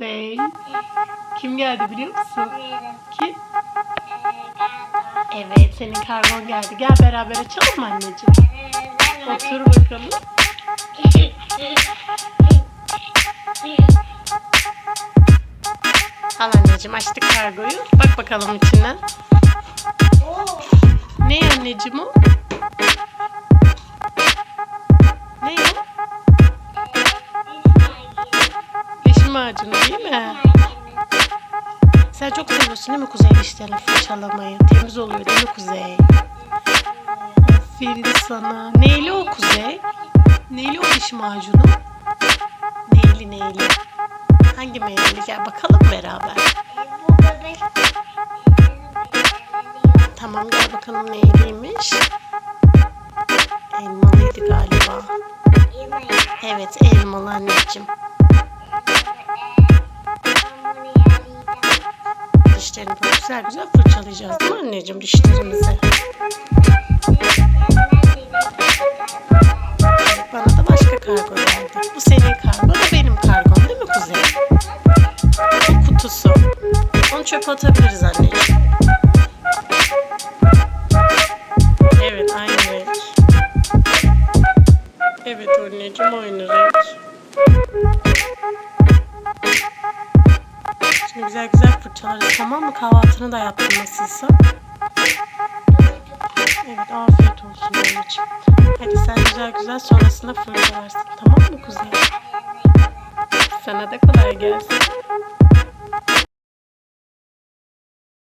Kuzey. Kim geldi biliyor musun? Kim? Evet senin kargon geldi. Gel beraber açalım mı anneciğim? Otur bakalım. Al anneciğim açtık kargoyu. Bak bakalım içinden. Ne anneciğim o? Macunu değil mi? Sen çok seviyorsun değil mi Kuzey dişlerini fırçalamayı? Temiz oluyor değil mi Kuzey? Aferin sana. Neyli o Kuzey? Neyli o diş macunu? Neyli neyli? Hangi meyveli? Gel bakalım beraber. Tamam gel bakalım neyliymiş. Elmalıydı galiba. Evet elmalı anneciğim. Dişlerini böyle güzel güzel fırçalayacağız değil mi anneciğim dişlerimizi? Bana da başka kargo geldi. Bu senin kargo da benim kargom değil mi Kuzey? Bu kutusu. Onu çöpe atabiliriz anneciğim. Evet aynı renk. Evet anneciğim aynı renk. Güzel güzel fırçalarız tamam mı? Kahvaltını da yaptın nasılsa. Evet afiyet olsun anneciğim. Hadi sen güzel güzel sonrasında fırçalarsın tamam mı kuzey? Sana da kolay gelsin.